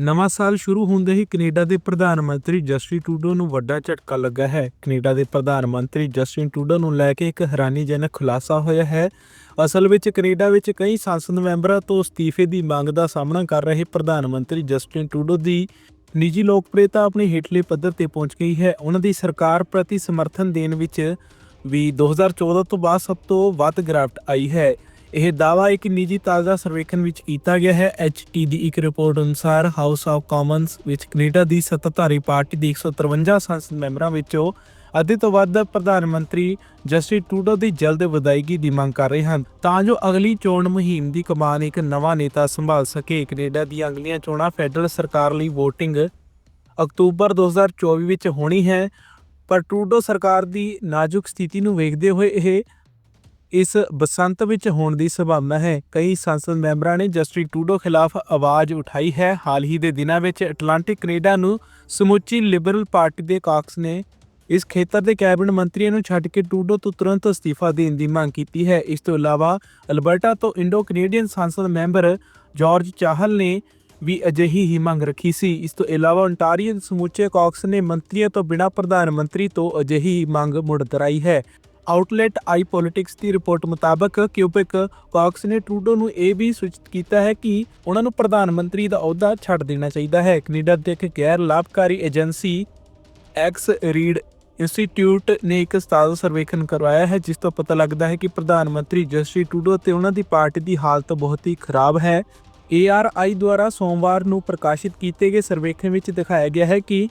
ਨਵਾਂ ਸਾਲ ਸ਼ੁਰੂ ਹੁੰਦੇ ਹੀ ਕੈਨੇਡਾ ਦੇ ਪ੍ਰਧਾਨ ਮੰਤਰੀ ਜਸਟਿਨ ਟਰੂਡੋ ਨੂੰ ਵੱਡਾ ਝਟਕਾ ਲੱਗਾ ਹੈ। ਕੈਨੇਡਾ ਦੇ ਪ੍ਰਧਾਨ ਮੰਤਰੀ ਜਸਟਿਨ ਟਰੂਡੋ ਨੂੰ ਲੈ ਕੇ ਇੱਕ ਹੈਰਾਨੀਜਨਕ ਖੁਲਾਸਾ ਹੋਇਆ ਹੈ। ਅਸਲ ਵਿੱਚ ਕੈਨੇਡਾ ਵਿੱਚ ਕਈ ਸੰਸਦ ਮੈਂਬਰਾਂ ਤੋਂ ਅਸਤੀਫੇ ਦੀ ਮੰਗ ਦਾ ਸਾਹਮਣਾ ਕਰ ਰਹੇ ਪ੍ਰਧਾਨ ਮੰਤਰੀ ਜਸਟਿਨ ਟਰੂਡੋ ਦੀ ਨਿੱਜੀ ਲੋਕਪ੍ਰਿਯਤਾ ਆਪਣੇ ਹੇਠਲੇ ਪੱਧਰ ਤੇ ਪਹੁੰਚ ਗਈ ਹੈ। ਉਹਨਾਂ ਦੀ ਸਰਕਾਰ ਪ੍ਰਤੀ ਸਮਰਥਨ ਦੇਣ ਵਿੱਚ ਵੀ 2014 ਤੋਂ ਬਾਅਦ ਸਭ ਤੋਂ ਵੱਧ ਗਿਰਾਵਟ ਆਈ ਹੈ। ਇਹ ਦਾਅਵਾ ਇੱਕ ਨਿੱਜੀ ਤਾਜ਼ਾ ਸਰਵੇਖਣ ਵਿੱਚ ਕੀਤਾ ਗਿਆ ਹੈ। ਐਚਟੀ ਦੀ ਇੱਕ ਰਿਪੋਰਟ ਅਨੁਸਾਰ ਹਾਊਸ ਆਫ ਕਾਮਨਸ ਵਿੱਚ ਕੈਨੇਡਾ ਦੀ ਸੱਤਾਧਾਰੀ ਪਾਰਟੀ ਦੀ 153 ਸੰਸਦ ਮੈਂਬਰਾਂ ਵਿੱਚੋਂ ਅੱਧੇ ਤੋਂ ਵੱਧ ਪ੍ਰਧਾਨ ਮੰਤਰੀ ਜਸਟਿਨ ਟਰੂਡੋ ਦੀ ਜਲਦ ਵਿਦਾਇਗੀ ਦੀ ਮੰਗ ਕਰ ਰਹੇ ਹਨ। ਤਾਂ ਜੋ ਅਗਲੀ ਚੋਣ ਮੁਹਿੰਮ ਦੀ ਕਮਾਨ ਇੱਕ ਨਵਾਂ ਨੇਤਾ ਸੰਭਾਲ ਸਕੇ। ਕੈਨੇਡਾ ਦੀਆਂ ਅਗਲੀਆਂ ਚੋਣਾਂ ਫੈਡਰਲ ਸਰਕਾਰ ਲਈ VOTING ਅਕਤੂਬਰ 2024 ਵਿੱਚ ਹੋਣੀ ਹੈ। ਪਰ ਟੂਡੋ ਸਰਕਾਰ ਦੀ ਨਾਜ਼ੁਕ ਸਥਿਤੀ ਨੂੰ ਵੇਖਦੇ ਹੋਏ ਇਹ ਇਸ ਬਸੰਤ ਵਿੱਚ ਹੋਣ ਦੀ ਸੰਭਾਵਨਾ ਹੈ। ਕਈ ਸੰਸਦ ਮੈਂਬਰਾਂ ਨੇ ਜਸਟਿਨ ਟੂਡੋ ਖਿਲਾਫ ਆਵਾਜ਼ ਉਠਾਈ ਹੈ। ਹਾਲ ਹੀ ਦੇ ਦਿਨਾਂ ਵਿੱਚ ਐਟਲਾਂਟਿਕ ਕੈਨੇਡਾ ਨੂੰ ਸਮੁੱਚੀ ਲਿਬਰਲ ਪਾਰਟੀ ਦੇ ਕਾਕਸ ਨੇ ਇਸ ਖੇਤਰ ਦੇ ਕੈਬਨਿਟ ਮੰਤਰੀਆਂ ਨੂੰ ਛੱਡ ਕੇ ਟੂਡੋ ਤੋਂ ਤੁਰੰਤ ਅਸਤੀਫਾ ਦੇਣ ਦੀ ਮੰਗ ਕੀਤੀ ਹੈ। ਇਸ ਤੋਂ ਇਲਾਵਾ ਅਲਬਰਟਾ ਤੋਂ ਇੰਡੋ ਕੈਨੇਡੀਅਨ ਸੰਸਦ ਮੈਂਬਰ ਜਾਰਜ ਚਾਹਲ ਨੇ ਵੀ ਅਜਿਹੀ ਹੀ ਮੰਗ ਰੱਖੀ ਸੀ। ਇਸ ਤੋਂ ਇਲਾਵਾ ਓਨਟਾਰੀਅਨ ਸਮੁੱਚੇ ਕਾਕਸ ਨੇ ਮੰਤਰੀਆਂ ਤੋਂ ਬਿਨਾਂ ਪ੍ਰਧਾਨ ਮੰਤਰੀ ਤੋਂ ਅਜਿਹੀ ਹੀ ਮੰਗ ਮੁੜ ਦੁਹਰਾਈ ਹੈ। ਆਊਟਲੈਟ ਆਈ ਪੋਲਿਟਿਕਸ ਦੀ ਰਿਪੋਰਟ ਮੁਤਾਬਕ ਕਿਊਬਿਕ ਕਾਕਸ ਨੇ ਟਰੂਡੋ ਨੂੰ ਇਹ ਵੀ ਸੂਚਿਤ ਕੀਤਾ ਹੈ ਕਿ ਉਹਨਾਂ ਨੂੰ ਪ੍ਰਧਾਨ ਮੰਤਰੀ ਦਾ ਅਹੁਦਾ ਛੱਡ ਦੇਣਾ ਚਾਹੀਦਾ ਹੈ। ਕੈਨੇਡਾ ਦੇ ਇੱਕ ਗੈਰ ਲਾਭਕਾਰੀ ਏਜੰਸੀ ਐਕਸ ਰੀਡ ਇੰਸਟੀਚਿਊਟ ਨੇ ਇੱਕ ਸਤਾਜ਼ਾ ਸਰਵੇਖਣ ਕਰਵਾਇਆ ਹੈ, ਜਿਸ ਤੋਂ ਪਤਾ ਲੱਗਦਾ ਹੈ ਕਿ ਪ੍ਰਧਾਨ ਮੰਤਰੀ ਜਸਟਿਨ ਟਰੂਡੋ ਅਤੇ ਉਹਨਾਂ ਦੀ ਪਾਰਟੀ ਦੀ ਹਾਲਤ ਬਹੁਤ ਹੀ ਖਰਾਬ ਹੈ। ARI ਦੁਆਰਾ ਸੋਮਵਾਰ ਨੂੰ ਪ੍ਰਕਾਸ਼ਿਤ ਕੀਤੇ ਗਏ ਸਰਵੇਖਣ ਵਿੱਚ ਦਿਖਾਇਆ ਗਿਆ ਹੈ ਕਿ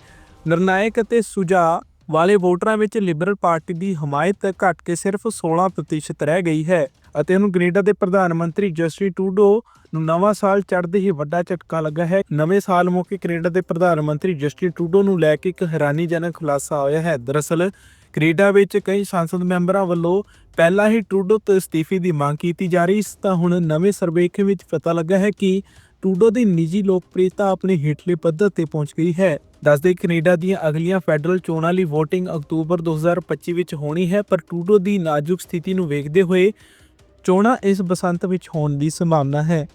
ਨਿਰਣਾਇਕ ਅਤੇ ਸੁਝਾਅ ਵਾਲੇ ਵੋਟਰਾਂ ਵਿੱਚ ਲਿਬਰਲ ਪਾਰਟੀ ਦੀ ਹਮਾਇਤ ਘਟ ਕੇ ਸਿਰਫ 16% ਰਹਿ ਗਈ ਹੈ ਅਤੇ ਹੁਣ ਕੈਨੇਡਾ ਦੇ ਪ੍ਰਧਾਨ ਮੰਤਰੀ ਜਸਟਿਨ ਟੂਡੋ ਨੂੰ ਨਵਾਂ ਸਾਲ ਚੜ੍ਹਦੇ ਹੀ ਵੱਡਾ ਝਟਕਾ ਲੱਗਾ ਹੈ। ਨਵੇਂ ਸਾਲ ਮੌਕੇ ਕੈਨੇਡਾ ਦੇ ਪ੍ਰਧਾਨ ਮੰਤਰੀ ਜਸਟਿਨ ਟੂਡੋ ਨੂੰ ਲੈ ਕੇ ਇੱਕ ਹੈਰਾਨੀਜਨਕ ਖੁਲਾਸਾ ਹੋਇਆ ਹੈ। ਦਰਅਸਲ, ਕੈਨੇਡਾ ਵਿੱਚ ਕਈ ਸੰਸਦ ਮੈਂਬਰਾਂ ਵੱਲੋਂ ਪਹਿਲਾਂ ਹੀ ਟੂਡੋ ਤੋਂ ਅਸਤੀਫੇ ਦੀ ਮੰਗ ਕੀਤੀ ਜਾ ਰਹੀ ਸੀ, ਤਾਂ ਹੁਣ ਨਵੇਂ ਸਰਵੇਖਣ ਵਿੱਚ ਪਤਾ ਲੱਗਾ ਹੈ ਕਿ ਟੂਡੋ ਦੀ ਨਿੱਜੀ ਲੋਕਪ੍ਰਿਯਤਾ ਆਪਣੇ ਹੇਠਲੇ ਪੱਧਰ ਤੇ ਪਹੁੰਚ ਗਈ ਹੈ। ਦੱਸਦੇ ਕੈਨੇਡਾ ਦੀਆਂ ਅਗਲੀਆਂ ਫੈਡਰਲ ਚੋਣਾਂ ਲਈ VOTING ਅਕਤੂਬਰ 2025 ਵਿੱਚ ਹੋਣੀ ਹੈ, ਪਰ ਟੂਡੋ ਦੀ ਨਾਜ਼ੁਕ ਸਥਿਤੀ ਨੂੰ ਵੇਖਦੇ ਹੋਏ ਚੋਣਾਂ ਇਸ ਬਸੰਤ ਵਿੱਚ ਹੋਣ ਦੀ ਸੰਭਾਵਨਾ ਹੈ।